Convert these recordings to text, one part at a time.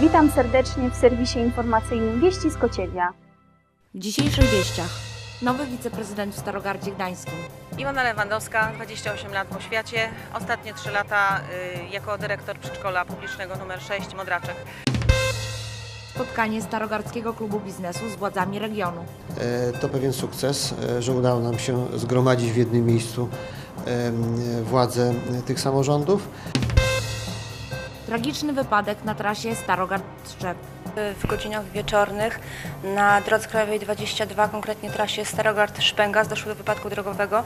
Witam serdecznie w serwisie informacyjnym Wieści z Kociewia. W dzisiejszych wieściach nowy wiceprezydent w Starogardzie Gdańskim. Iwona Lewandowska, 28 lat w oświacie, ostatnie 3 lata y, jako dyrektor przedszkola publicznego nr 6 Modraczek. Spotkanie Starogardzkiego Klubu Biznesu z władzami regionu. E, To pewien sukces, e, że udało nam się zgromadzić w jednym miejscu władze tych samorządów. Tragiczny wypadek na trasie Starogard-Szczep. w godzinach wieczornych na drodze krajowej 22, konkretnie trasie Starogard-Szpęgaz, doszło do wypadku drogowego.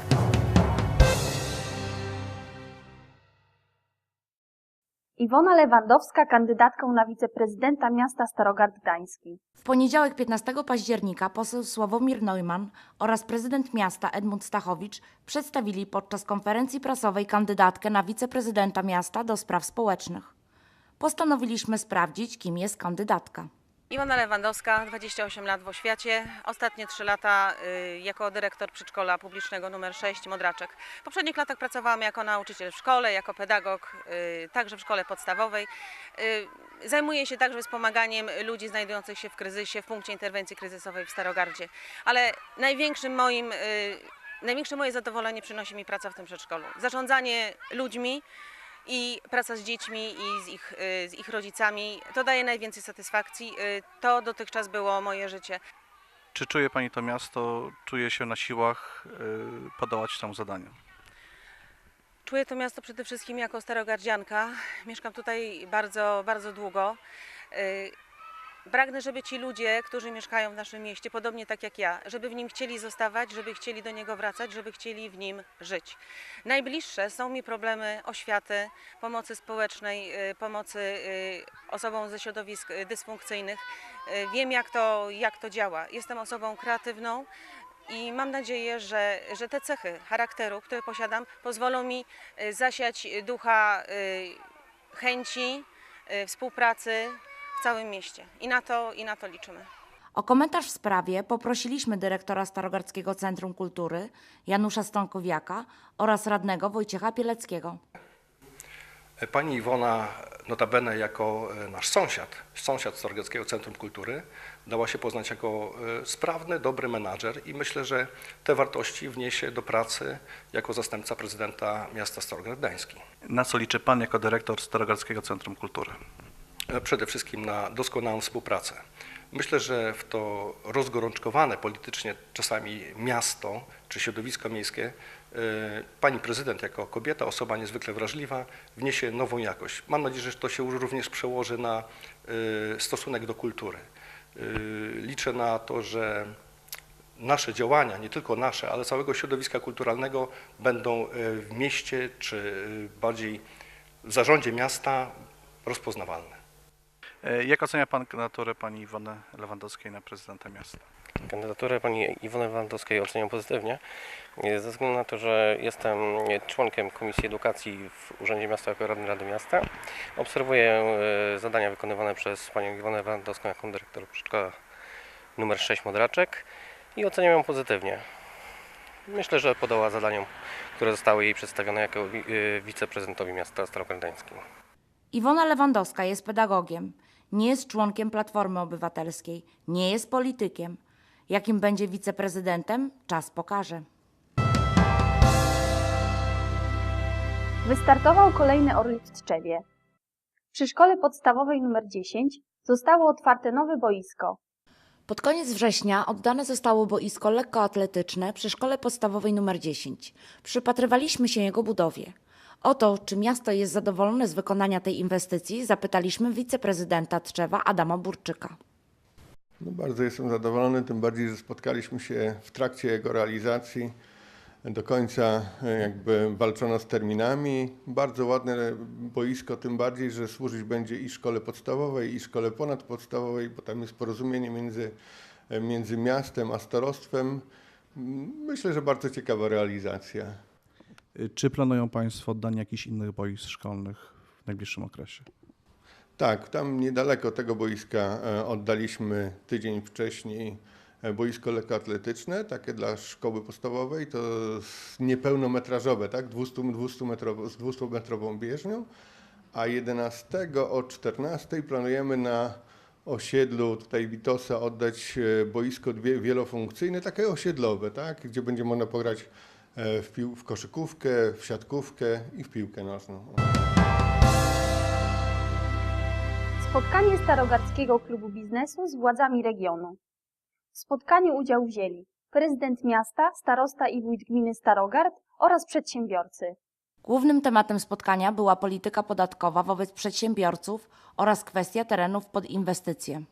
Iwona Lewandowska, kandydatką na wiceprezydenta miasta Starogard Gdański. W poniedziałek 15 października poseł Sławomir Neumann oraz prezydent miasta Edmund Stachowicz przedstawili podczas konferencji prasowej kandydatkę na wiceprezydenta miasta do spraw społecznych. Postanowiliśmy sprawdzić, kim jest kandydatka. Iwona Lewandowska, 28 lat w oświacie, ostatnie 3 lata y, jako dyrektor przedszkola publicznego nr 6 Modraczek. W poprzednich latach pracowałam jako nauczyciel w szkole, jako pedagog, y, także w szkole podstawowej. Y, Zajmuję się także wspomaganiem ludzi znajdujących się w kryzysie, w punkcie interwencji kryzysowej w Starogardzie. Ale największym moim, największe moje zadowolenie przynosi mi praca w tym przedszkolu. Zarządzanie ludźmi, i praca z dziećmi i z ich, y, z ich rodzicami, to daje najwięcej satysfakcji. Y, To dotychczas było moje życie. Czy czuje Pani to miasto, czuje się na siłach y, podołać temu zadaniu? Czuję to miasto przede wszystkim jako starogardzianka. Mieszkam tutaj bardzo, bardzo długo. Pragnę, żeby ci ludzie, którzy mieszkają w naszym mieście, podobnie tak jak ja, żeby w nim chcieli zostawać, żeby chcieli do niego wracać, żeby chcieli w nim żyć. Najbliższe są mi problemy oświaty, pomocy społecznej, y, pomocy y, osobom ze środowisk y, dysfunkcyjnych. Wiem, jak to, jak to działa. Jestem osobą kreatywną. I mam nadzieję, że, że te cechy charakteru, które posiadam, pozwolą mi zasiać ducha chęci, współpracy w całym mieście. I na to, i na to liczymy. O komentarz w sprawie poprosiliśmy dyrektora Starogardzkiego Centrum Kultury Janusza Stankowiaka oraz radnego Wojciecha Pieleckiego. Pani Iwona, notabene jako e, nasz sąsiad, sąsiad Starogadzkiego Centrum Kultury, dała się poznać jako e, sprawny, dobry menadżer i myślę, że te wartości wniesie do pracy jako zastępca prezydenta miasta Starogard Gdański. Na co liczy Pan jako dyrektor Starogardzkiego Centrum Kultury? E, Przede wszystkim na doskonałą współpracę. Myślę, że w to rozgorączkowane politycznie czasami miasto czy środowisko miejskie e, pani prezydent jako kobieta, osoba niezwykle wrażliwa, wniesie nową jakość. Mam nadzieję, że to się również przełoży na e, stosunek do kultury. Liczę na to, że nasze działania, nie tylko nasze, ale całego środowiska kulturalnego będą w mieście czy bardziej w zarządzie miasta rozpoznawalne. E, Jak ocenia Pan kandydaturę Pani Iwony Lewandowskiej na prezydenta miasta? Kandydaturę pani Iwony Lewandowskiej oceniam pozytywnie, e, ze względu na to, że jestem członkiem Komisji Edukacji w Urzędzie Miasta jako Radny Rady Miasta. Obserwuję e, zadania wykonywane przez panią Iwonę Lewandowską jako dyrektor przedszkola nr 6 Modraczek i oceniam ją pozytywnie. Myślę, że podoła zadaniom, które zostały jej przedstawione jako wi- wiceprezydentowi miasta Starogardańskiego. Iwona Lewandowska jest pedagogiem, nie jest członkiem Platformy Obywatelskiej, nie jest politykiem. Jakim będzie wiceprezydentem, czas pokaże. Wystartował kolejny Orlik w Tczewie. Przy szkole podstawowej nr 10 zostało otwarte nowe boisko. Pod koniec września oddane zostało boisko lekkoatletyczne przy szkole podstawowej nr 10. Przypatrywaliśmy się jego budowie. O to, czy miasto jest zadowolone z wykonania tej inwestycji, zapytaliśmy wiceprezydenta Tczewa Adama Burczyka. No bardzo jestem zadowolony, tym bardziej, że spotkaliśmy się w trakcie jego realizacji. Do końca e, jakby walczono z terminami. Bardzo ładne boisko, tym bardziej, że służyć będzie i szkole podstawowej, i szkole ponadpodstawowej, bo tam jest porozumienie między, e, między miastem a starostwem. Myślę, że bardzo ciekawa realizacja. Y, Czy planują Państwo oddanie jakichś innych boisk szkolnych w najbliższym okresie? Tak, tam niedaleko tego boiska e, oddaliśmy tydzień wcześniej e, boisko lekkoatletyczne, takie dla szkoły podstawowej, to niepełnometrażowe, tak, 200, 200 metrowo, z 200-metrową bieżnią, a 11 o 14 planujemy na osiedlu tutaj Witosa oddać e, boisko wielofunkcyjne, takie osiedlowe, tak? gdzie będzie można pograć w, pił, w koszykówkę, w siatkówkę i w piłkę nożną. Spotkanie Starogardzkiego Klubu Biznesu z władzami regionu. W spotkaniu udział wzięli prezydent miasta, starosta i wójt gminy Starogard oraz przedsiębiorcy. Głównym tematem spotkania była polityka podatkowa wobec przedsiębiorców oraz kwestia terenów pod inwestycje.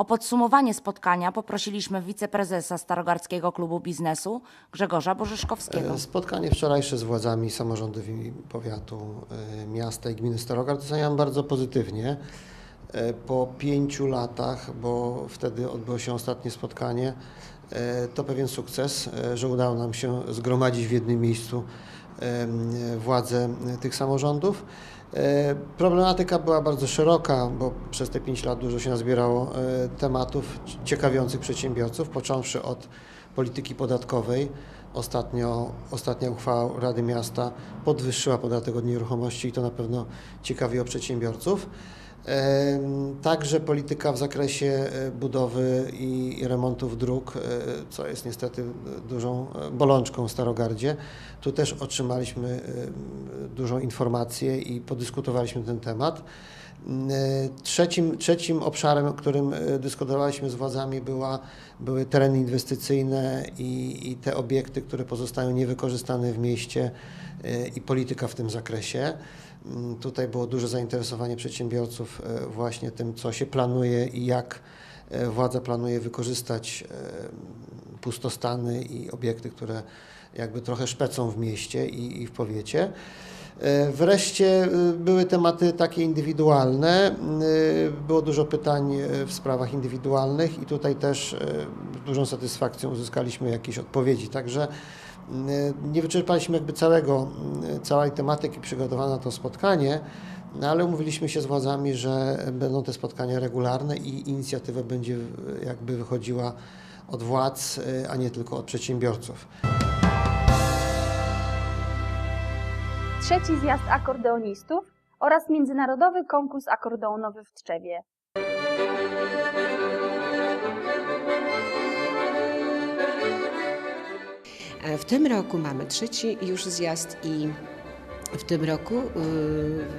O podsumowanie spotkania poprosiliśmy wiceprezesa Starogardzkiego Klubu Biznesu Grzegorza Bożyszkowskiego. E, Spotkanie wczorajsze z władzami samorządowymi powiatu, e, miasta i gminy Starogard oceniam bardzo pozytywnie. E, Po pięciu latach, bo wtedy odbyło się ostatnie spotkanie, to pewien sukces, e, że udało nam się zgromadzić w jednym miejscu władze tych samorządów. E, Problematyka była bardzo szeroka, bo przez te 5 lat dużo się nazbierało e, tematów ciekawiących przedsiębiorców, począwszy od polityki podatkowej. Ostatnio, ostatnia uchwała Rady Miasta podwyższyła podatek od nieruchomości i to na pewno ciekawiło przedsiębiorców. Także polityka w zakresie e, budowy i remontów dróg, e, co jest niestety dużą e, bolączką w Starogardzie. Tu też otrzymaliśmy dużą informację i podyskutowaliśmy ten temat. Trzecim, trzecim obszarem, którym dyskutowaliśmy z władzami, była, były tereny inwestycyjne i, i te obiekty, które pozostają niewykorzystane w mieście i polityka w tym zakresie. Mm, Tutaj było duże zainteresowanie przedsiębiorców e, właśnie tym, co się planuje i jak e, władza planuje wykorzystać e, pustostany i obiekty, które jakby trochę szpecą w mieście i, i w powiecie. Wreszcie były tematy takie indywidualne. Było dużo pytań w sprawach indywidualnych i tutaj też z dużą satysfakcją uzyskaliśmy jakieś odpowiedzi. Także nie wyczerpaliśmy jakby całego, całej tematyki przygotowane na to spotkanie, no ale umówiliśmy się z władzami, że będą te spotkania regularne i inicjatywa będzie jakby wychodziła od władz, a nie tylko od przedsiębiorców. Trzeci zjazd akordeonistów oraz międzynarodowy konkurs akordeonowy w Tczewie. W tym roku mamy trzeci już zjazd i w tym roku y,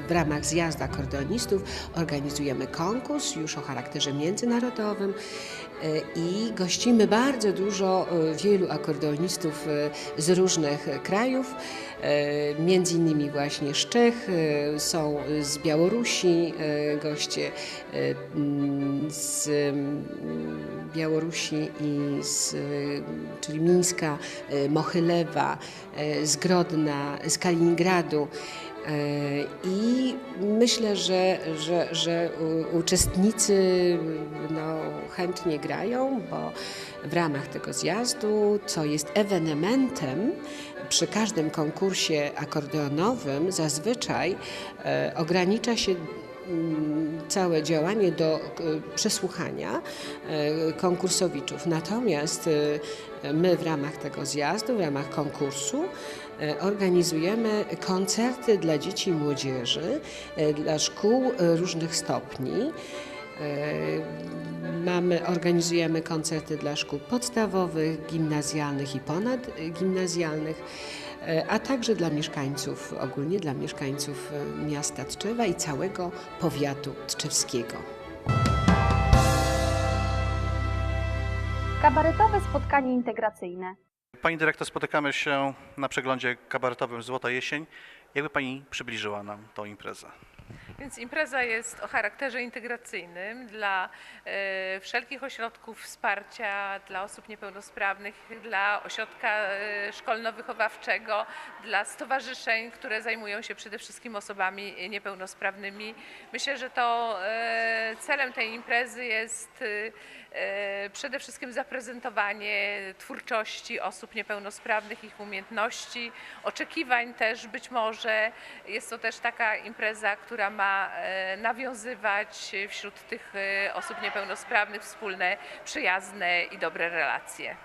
w ramach zjazdu akordeonistów organizujemy konkurs już o charakterze międzynarodowym y, i gościmy bardzo dużo y, wielu akordeonistów y, z różnych krajów, między innymi właśnie z Czech, y, są z Białorusi y, goście, z Białorusi i z, czyli Mińska, Mochylewa, z Grodna, z Kaliningradu. Y, I myślę, że, że, że uczestnicy no, chętnie grają, bo w ramach tego zjazdu, co jest ewenementem, przy każdym konkursie akordeonowym zazwyczaj e, ogranicza się całe działanie do e, przesłuchania e, konkursowiczów. Natomiast e, my w ramach tego zjazdu, w ramach konkursu organizujemy koncerty dla dzieci i młodzieży, dla szkół różnych stopni. Mamy, organizujemy koncerty dla szkół podstawowych, gimnazjalnych i ponadgimnazjalnych, a także dla mieszkańców, ogólnie dla mieszkańców e, miasta Tczewa i całego powiatu tczewskiego. Kabaretowe spotkanie integracyjne. Pani dyrektor, spotykamy się na przeglądzie kabaretowym Złota Jesień. Jakby Pani przybliżyła nam tą imprezę? Więc impreza jest o charakterze integracyjnym dla e, wszelkich ośrodków wsparcia dla osób niepełnosprawnych, dla ośrodka e, szkolno-wychowawczego, dla stowarzyszeń, które zajmują się przede wszystkim osobami niepełnosprawnymi. Myślę, że to e, celem tej imprezy jest przede wszystkim zaprezentowanie twórczości osób niepełnosprawnych, ich umiejętności, oczekiwań też być może. Jest to też taka impreza, która ma e, nawiązywać wśród tych e, osób niepełnosprawnych wspólne, przyjazne i dobre relacje.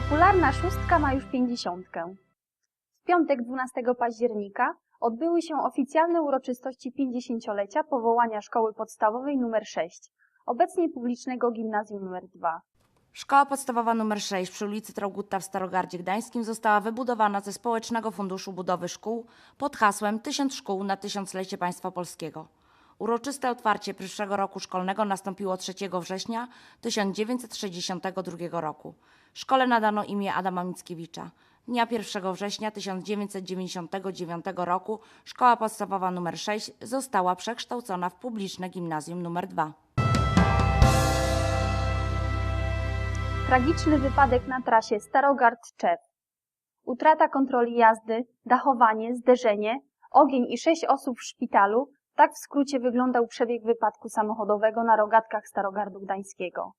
Popularna szóstka ma już pięćdziesiątkę. W piątek 12 października odbyły się oficjalne uroczystości 50-lecia powołania szkoły podstawowej nr 6, obecnie publicznego gimnazjum nr 2. Szkoła podstawowa nr 6 przy ulicy Traugutta w Starogardzie Gdańskim została wybudowana ze Społecznego Funduszu Budowy Szkół pod hasłem 1000 szkół na tysiąclecie państwa polskiego. Uroczyste otwarcie pierwszego roku szkolnego nastąpiło 3 września 1962 roku. Szkole nadano imię Adama Mickiewicza. Dnia 1 września 1999 roku Szkoła Podstawowa nr 6 została przekształcona w publiczne gimnazjum nr 2. Tragiczny wypadek na trasie Starogard-Czew. Utrata kontroli jazdy, dachowanie, zderzenie, ogień i sześć osób w szpitalu. Tak w skrócie wyglądał przebieg wypadku samochodowego na rogatkach Starogardu Gdańskiego.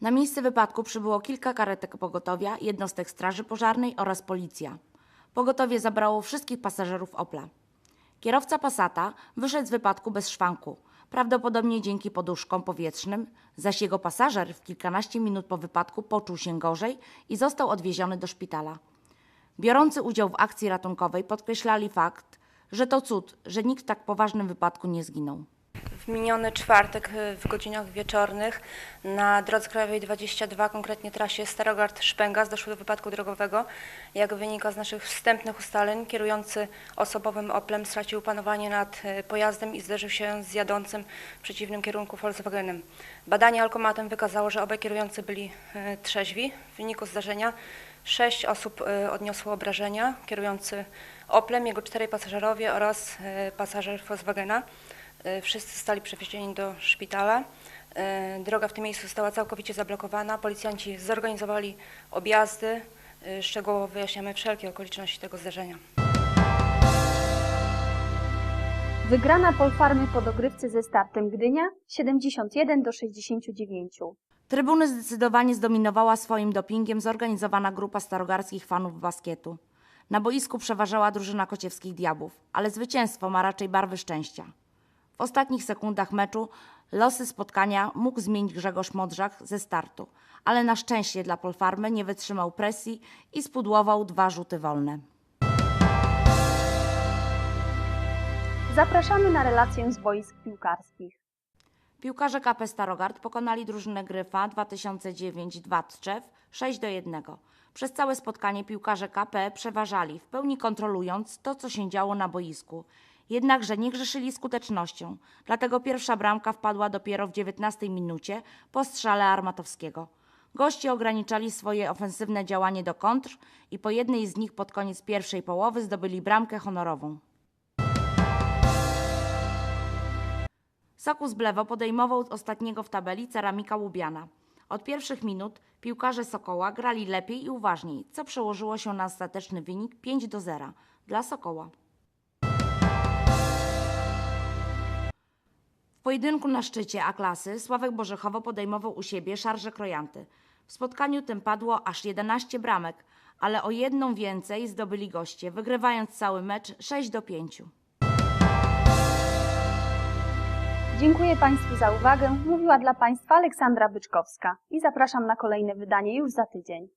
Na miejsce wypadku przybyło kilka karetek pogotowia, jednostek straży pożarnej oraz policja. Pogotowie zabrało wszystkich pasażerów Opla. Kierowca Passata wyszedł z wypadku bez szwanku, prawdopodobnie dzięki poduszkom powietrznym, zaś jego pasażer w kilkanaście minut po wypadku poczuł się gorzej i został odwieziony do szpitala. Biorący udział w akcji ratunkowej podkreślali fakt, że to cud, że nikt w tak poważnym wypadku nie zginął. W miniony czwartek y, w godzinach wieczornych na drodze krajowej 22, konkretnie trasie Starogard-Szpengas, doszło do wypadku drogowego. Jak wynika z naszych wstępnych ustaleń, kierujący osobowym Oplem stracił panowanie nad y, pojazdem i zderzył się z jadącym w przeciwnym kierunku Volkswagenem. Badanie alkomatem wykazało, że obaj kierujący byli y, trzeźwi. W wyniku zdarzenia sześć osób odniosło obrażenia, kierujący Oplem, jego czterej pasażerowie oraz pasażer Volkswagena. E, Wszyscy zostali przewiezieni do szpitala. Droga w tym miejscu została całkowicie zablokowana. Policjanci zorganizowali objazdy. Szczegółowo wyjaśniamy wszelkie okoliczności tego zdarzenia. Wygrana Polfarmy po dogrywce ze startem Gdynia 71 do 69. Trybuny zdecydowanie zdominowała swoim dopingiem zorganizowana grupa starogarskich fanów basketu. Na boisku przeważała drużyna kociewskich diabłów, ale zwycięstwo ma raczej barwy szczęścia. W ostatnich sekundach meczu losy spotkania mógł zmienić Grzegorz Modrzak ze startu, ale na szczęście dla Polfarmy nie wytrzymał presji i spudłował dwa rzuty wolne. Zapraszamy na relację z boisk piłkarskich. Piłkarze KP Starogard pokonali drużynę Gryfa 2009-2 Tczew 6 do 1. Przez całe spotkanie piłkarze KP przeważali, w pełni kontrolując to, co się działo na boisku. Jednakże nie grzeszyli skutecznością, dlatego pierwsza bramka wpadła dopiero w 19 minucie po strzale Armatowskiego. Goście ograniczali swoje ofensywne działanie do kontr i po jednej z nich pod koniec pierwszej połowy zdobyli bramkę honorową. Soku z Blewo podejmował od ostatniego w tabeli Ceramika Łubiana. Od pierwszych minut piłkarze Sokoła grali lepiej i uważniej, co przełożyło się na ostateczny wynik 5 do 0 dla Sokoła. W pojedynku na szczycie A-klasy Sławek Bożechowo podejmował u siebie Szarże Krojanty. W spotkaniu tym padło aż 11 bramek, ale o jedną więcej zdobyli goście, wygrywając cały mecz 6 do 5. Dziękuję Państwu za uwagę. Mówiła dla Państwa Aleksandra Byczkowska i zapraszam na kolejne wydanie już za tydzień.